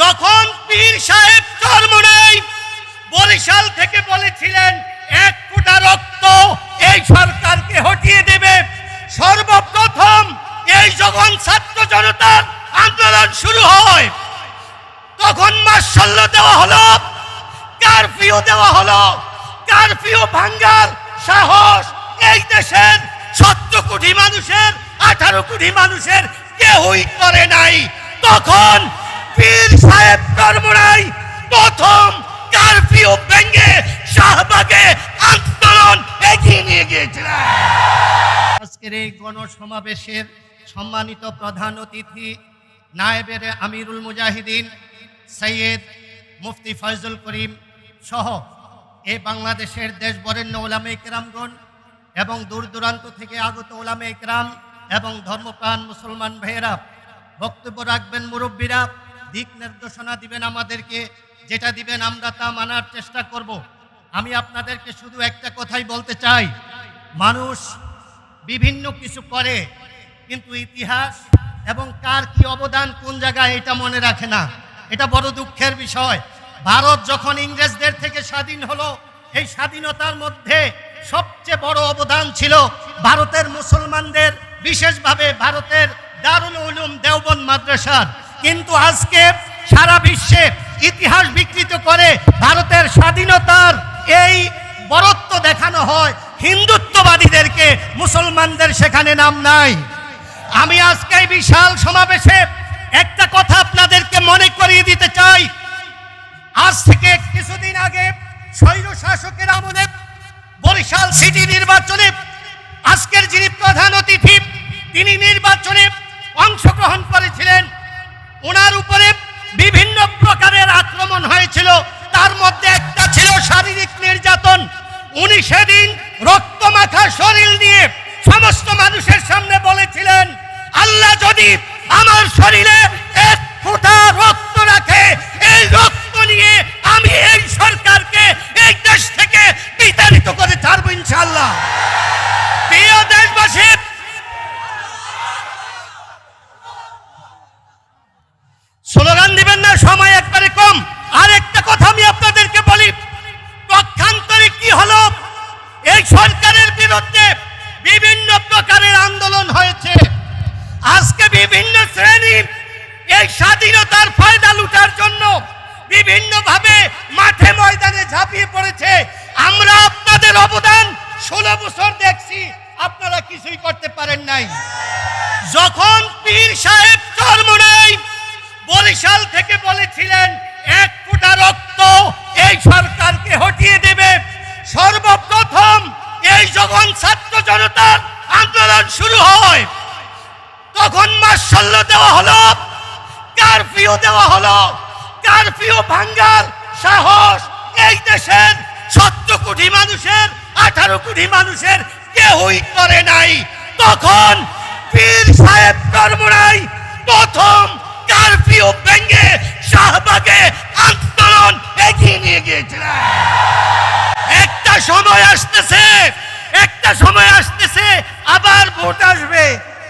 যখন পীর সাহেব চরমনাই বরিশাল থেকে বলেছিলেন, এক ফোঁটা রক্ত এই সরকারকে হটিয়ে দেবে। সর্বপ্রথম এই যখন ছাত্র জনতার আন্দোলন শুরু হয়, তখন মার্শাল্য দেওয়া হলো, কারফিউ দেওয়া হলো। কারফিউ ভাঙ্গার সাহস এই দেশের সত্তর কোটি মানুষের, আঠারো কোটি মানুষের কেউই করে নাই। তখন পীর সাহেব কর্মরাই প্রথম কারফিউ ভেঙে শাহবাগে আন্দোলন এগিয়ে নিয়ে গিয়েছিলেন। আজকের এই গণসমাবেশের সম্মানিত প্রধান অতিথি নায়েবের আমিরুল মুজাহিদিন, সৈয়দ মুফতি ফয়জুল করিম সহ এই বাংলাদেশের দেশ বরেণ্য ওলামে ইকরামগণ এবং দূর দূরান্ত থেকে আগত ওলামে ইকরাম এবং ধর্মপ্রাণ মুসলমান ভাইয়েরা, বক্তব্য রাখবেন মুরব্বীরা। দিক নির্দেশনা দিবেন আমাদেরকে, যেটা দিবেন আমরা তা মানার চেষ্টা করব। আমি আপনাদেরকে শুধু একটা কথাই বলতে চাই। মানুষ বিভিন্ন কিছু করে, কিন্তু ইতিহাস এবং কার কি অবদান কোন জায়গায় এটা মনে রাখে না। এটা বড় দুঃখের বিষয়। ভারত যখন ইংরেজদের থেকে স্বাধীন হলো, এই স্বাধীনতার মধ্যে সবচেয়ে বড় অবদান ছিল ভারতের মুসলমানদের, বিশেষভাবে ভারতের দারুল উলুম দেওবন্দ মাদ্রাসার। কিন্তু আজকে সারা বিশ্বে ইতিহাস বিকৃত করে ভারতের স্বাধীনতার এই বরত্ব দেখানো হয়, হিন্দুত্ববাদীদেরকে মুসলমানদের সেখানে নাম নাই। আমি আজকে বিশাল সমাবেশে একটা কথা আপনাদেরকে মনে করিয়ে দিতে চাই। আজ থেকে কিছুদিন আগে স্বৈর শাসকের আমলে বরিশাল সিটি নির্বাচনে আজকের যিনি প্রধান অতিথি উনি সেদিন রক্তমাখা শরীর নিয়ে সমস্ত মানুষের সামনে বলেছিলেন, আল্লাহ যদি আমার শরীরে এক ফোঁটা রক্ত রাখে, এই রক্ত নিয়ে আমি এই সরকারকে, এই দেশ থেকে বিতাড়িত করে ছাড়বো ইনশাল্লাহ প্রিয় দেশবাসী, স্লোগান দিবেন না, সময় একবারে কম আর একটা কথা আমি আপনাদেরকে বলি পক্ষান্তরে কি হলো এই সরকারের বিরুদ্ধে বিভিন্ন প্রকারের আন্দোলন হয়েছে আজকে বিভিন্ন শ্রেণি এই স্বাধীনতার ফায়দা লুটার জন্য বিভিন্নভাবে মাঠে ময়দানে ঝাঁপিয়ে পড়েছে। আমরা আপনাদের অবদান ষোলো বছর দেখছি, আপনারা কিছুই করতে পারেন নাই। যখন পীর সাহেব চরমনাই বরিশাল থেকে বলেছিলেন, এক ফোঁটা রক্ত এই সরকারকে হটিয়ে দেবে। সর্বপ্রথম এই যখন ছাত্র জনতার আন্দোলন শুরু হয় তখন মার্শাল্য দেওয়া হলো? কারফিউ দেওয়া হলো। কারফিউ ভাঙ্গার সাহস এই দেশের সত্তর কোটি মানুষের, আঠারো কোটি মানুষের কেউই করে নাই। তখন পীর সাহেব কর্মরাই প্রথম কারফিউ ভেঙে শাহবাগে আন্দোলন এগিয়ে নিয়ে গিয়েছিলেন। একটা সময় আসতেছে, একটা সময় আসতেছে, আবার ভোট আসবে।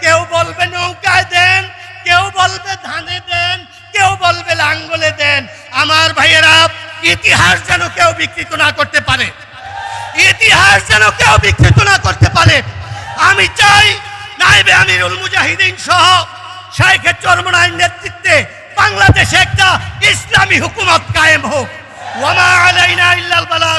কেউ বলবে নৌকায় দেন, কেউ বলবে ধানে দেন, কেউ বলবে লাঙ্গলে দেন। আমার ভাইয়েরা, ইতিহাস যেন কেউ বিকৃত না করতে পারে। ইতিহাস যেন কেউ বিকৃত না করতে পারে। আমি চাই নাইবে আমিরুল মুজাহিদিন সহ শাইখের চরমনাইর নেতৃত্বে বাংলাদেশে একটা ইসলামী হুকুমত কায়েম হোক। ওয়ামা আলাইনা ইল্লাল বালাগ